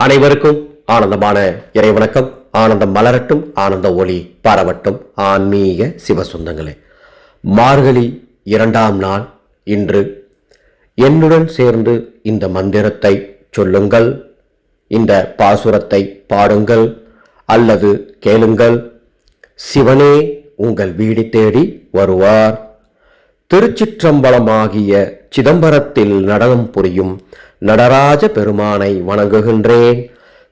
அனைவருக்கும் ஆனந்தமான இறைவணக்கம் ஆனந்தம் மலரட்டும் ஆனந்த ஒளி பரவட்டும். ஆன்மீக சிவசொந்தங்களே மார்கழி இரண்டாம் நாள் இன்று என்னுடன் சேர்ந்து இந்த மந்திரத்தை சொல்லுங்கள் இந்த பாசுரத்தை பாடுங்கள் அல்லது கேளுங்கள் சிவனே உங்கள் வீடு தேடி வருவார். திருச்சிற்றம்பலமாகிய சிதம்பரத்தில் நடனம் புரியும் நடராஜ பெருமானை வணங்குகின்றேன்.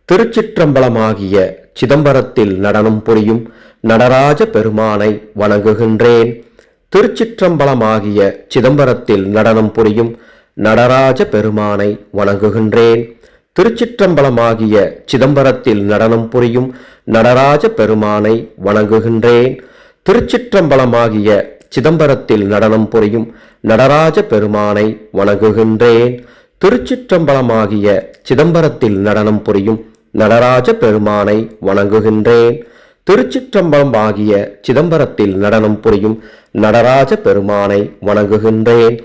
திருச்சிற்றம்பலமாகிய சிதம்பரத்தில் நடனம் புரியும் நடராஜ பெருமானை வணங்குகின்றேன். திருச்சிற்றம்பலமாகிய சிதம்பரத்தில் நடனம் புரியும் நடராஜ பெருமானை வணங்குகின்றேன். திருச்சிற்றம்பலமாகிய சிதம்பரத்தில் நடனம் புரியும் நடராஜ பெருமானை வணங்குகின்றேன். திருச்சிற்றம்பலமாகிய சிதம்பரத்தில் நடனம் புரியும் நடராஜ பெருமானை வணங்குகின்றேன். திருச்சிற்றம்பலமாகிய சிதம்பரத்தில் நடனம் புரியும் நடராஜ பெருமானை வணங்குகின்றேன். திருச்சிற்றம்பலம் ஆகிய சிதம்பரத்தில் நடனம் புரியும் நடராஜ பெருமானை வணங்குகின்றேன்.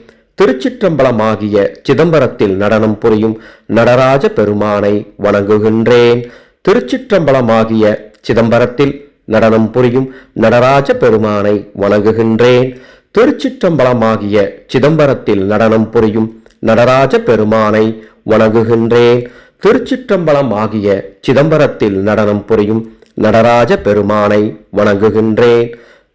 திருச்சிற்றம்பலமாகிய சிதம்பரத்தில் நடனம் புரியும் நடராஜ பெருமானை வணங்குகின்றேன். திருச்சிற்றம்பலமாகிய சிதம்பரத்தில் நடனம் புரியும் நடராஜ பெருமானை வணங்குகின்றேன். திருச்சிற்றம்பலமாகிய சிதம்பரத்தில் நடனம் புரியும் நடராஜ பெருமானை வணங்குகின்றேன். திருச்சிற்றம்பலம் ஆகிய சிதம்பரத்தில் நடனம் புரியும் நடராஜ பெருமானை வணங்குகின்றேன்.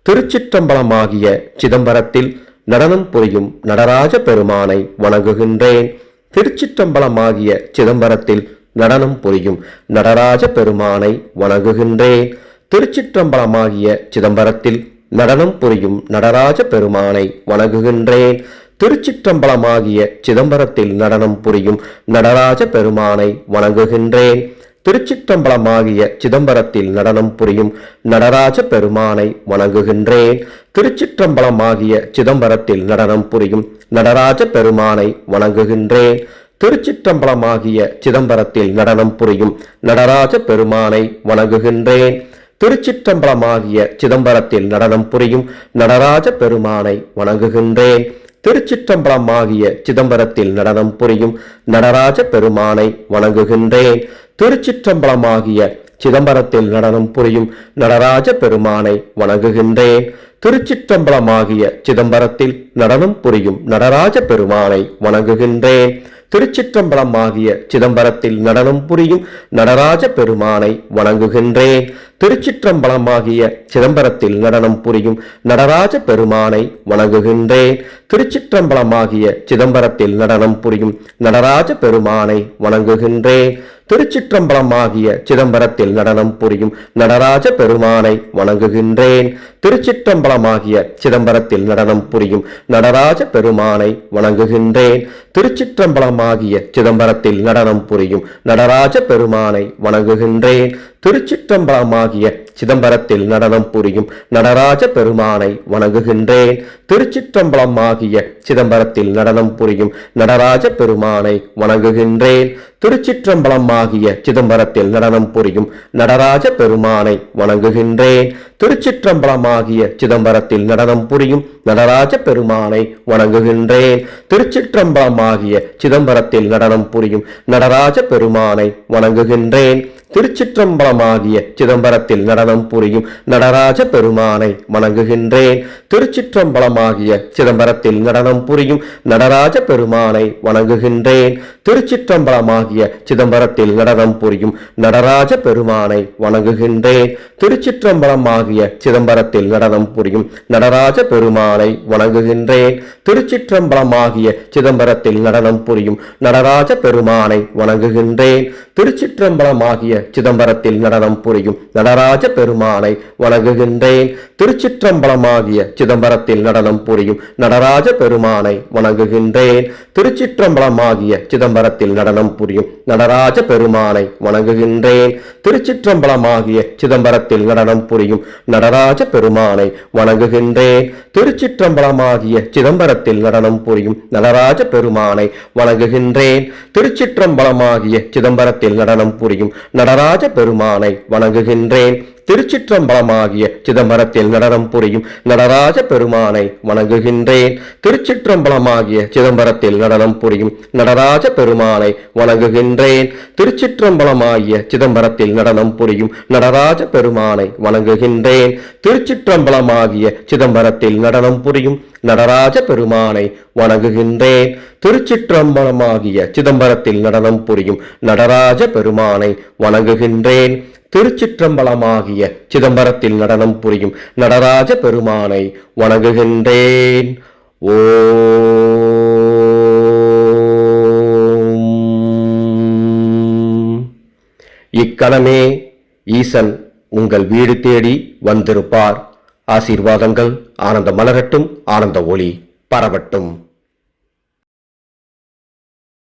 திருச்சிற்றம்பலமாகிய சிதம்பரத்தில் நடனம் புரியும் நடராஜ பெருமானை வணங்குகின்றேன். திருச்சிற்றம்பலமாகிய சிதம்பரத்தில் நடனம் புரியும் நடராஜ பெருமானை வணங்குகின்றேன். திருச்சிற்றம்பலமாகிய சிதம்பரத்தில் நடனம் புரியும் நடராஜ பெருமானை வணங்குகின்றேன். திருச்சிற்றம்பலமாகிய சிதம்பரத்தில் நடனம் புரியும் நடராஜ பெருமானை வணங்குகின்றேன். திருச்சிற்றம்பலமாகிய சிதம்பரத்தில் நடனம் புரியும் நடராஜ பெருமானை வணங்குகின்றேன். திருச்சிற்றம்பலமாகிய சிதம்பரத்தில் நடனம் புரியும் நடராஜ பெருமானை வணங்குகின்றேன். திருச்சிற்றம்பலமாகிய சிதம்பரத்தில் நடனம் புரியும் நடராஜ பெருமானை வணங்குகின்றேன். திருச்சிற்றம்பலமாகிய சிதம்பரத்தில் நடனம் புரியும் நடராஜ பெருமானை வணங்குகின்றேன். திருச்சிற்றம்பலமாகிய சிதம்பரத்தில் நடனம் புரியும் நடராஜ பெருமானை வணங்குகின்றேன். திருச்சிற்றம்பலமாகிய சிதம்பரத்தில் நடனம் புரியும் நடராஜ பெருமானை வணங்குகின்றேன். திருச்சிற்றம்பலமாகிய சிதம்பரத்தில் நடனம் புரியும் நடராஜ பெருமானை வணங்குகின்றேன். திருச்சிற்றம்பலமாகிய சிதம்பரத்தில் நடனம் புரியும் நடராஜ பெருமானை வணங்குகின்றேன். திருச்சிற்றம்பலமாகிய சிதம்பரத்தில் நடனம் புரியும் நடராஜ பெருமானை வணங்குகின்றேன். திருச்சிற்றம்பலமாகிய சிதம்பரத்தில் நடனம் புரியும் நடராஜ பெருமானை வணங்குகின்றேன். திருச்சிற்றம்பலமாகிய சிதம்பரத்தில் நடனம் புரியும் நடராஜ பெருமானை வணங்குகின்றேன். திருச்சிற்றம்பலமாகிய சிதம்பரத்தில் நடனம் புரியும் நடராஜ பெருமானை வணங்குகின்றேன். திருச்சிற்றம்பலமாகிய சிதம்பரத்தில் நடனம் புரியும் நடராஜ பெருமானை வணங்குகின்றேன். திருச்சிற்றம்பலமாகிய சிதம்பரத்தில் நடனம் புரியும் நடராஜ பெருமானை வணங்குகின்றேன். திருச்சிற்றம்பலமாகிய சிதம்பரத்தில் நடனம் புரியும் நடராஜ பெருமானை வணங்குகின்றேன். திருச்சிற்றம்பலமாகிய சிதம்பரத்தில் நடனம் புரியும் நடராஜ பெருமானை வணங்குகின்றேன். திருச்சிற்றம்பலமாகிய சிதம்பரத்தில் நடனம் புரியும் நடராஜ பெருமானை வணங்குகின்றேன். திருச்சிற்றம்பலமாகிய சிதம்பரத்தில் நடனம் புரியும் நடராஜ பெருமானை வணங்குகின்றேன். திருச்சிற்றம்பலமாகிய சிதம்பரத்தில் நடனம் புரியும் நடராஜ பெருமானை வணங்குகின்றேன். திருச்சிற்றம்பலமாகிய சிதம்பரத்தில் நடனம் புரியும் நடராஜ பெருமானை வணங்குகின்றேன். திருச்சிற்றம்பலமாகிய சிதம்பரத்தில் நடனம் புரியும் நடராஜ பெருமானை வணங்குகின்றேன். திருச்சிற்றம்பலமாகிய சிதம்பரத்தில் நடனம் புரியும் நடராஜ பெருமானை வணங்குகின்றேன். திருச்சிற்றம்பலமாகிய சிதம்பரத்தில் நடனம் புரியும் நடராஜ பெருமானை வணங்குகின்றேன். திருச்சிற்றம்பலமாகிய சிதம்பரத்தில் நடனம் புரியும் நடராஜ பெருமானை வணங்குகின்றேன். திருச்சிற்றம்பலமாகிய சிதம்பரத்தில் நடனம் புரியும் நடராஜ பெருமானை வணங்குகின்றேன். திருச்சிற்றம்பலமாகிய சிதம்பரத்தில் நடனம் புரியும் நடராஜ பெருமானை வணங்குகின்றேன். திருச்சிற்றம்பலமாகிய சிதம்பரத்தில் நடனம் புரியும் நடராஜ பெருமானை வணங்குகின்றேன். திருச்சிற்றம்பலமாகிய சிதம்பரத்தில் நடனம் புரியும் நடராஜ பெருமானை வணங்குகின்றேன். திருச்சிற்றம்பலமாகிய சிதம்பரத்தில் நடனம் புரியும் நடராஜ பெருமானை வணங்குகின்றேன். திருச்சிற்றம்பலமாகிய சிதம்பரத்தில் நடனம் புரியும் நடராஜ பெருமானை வணங்குகின்றேன். திருச்சிற்றம்பலமாகிய சிதம்பரத்தில் நடனம் புரியும் நடராஜ பெருமானை வணங்குகின்றேன். திருச்சிற்றம்பலமாகிய சிதம்பரத்தில் நடனம் புரியும் நடராஜ பெருமானை வணங்குகின்றேன். திருச்சிற்றம்பலமாகிய சிதம்பரத்தில் நடனம் புரியும் நடராஜ பெருமானை வணங்குகின்றேன். திருச்சிற்றம்பலமாகிய சிதம்பரத்தில் நடனம் புரியும் நடராஜ பெருமானை வணங்குகின்றேன். திருச்சிற்றம்பலமாகிய சிதம்பரத்தில் நடனம் புரியும் நடராஜ பெருமானை வணங்குகின்றேன். ஓம். இக்கணமே ஈசன் உங்கள் வீடு தேடி வந்திருப்பார். ஆசீர்வாதங்கள் ஆனந்த மலரட்டும் ஆனந்த ஒளி பரவட்டும்.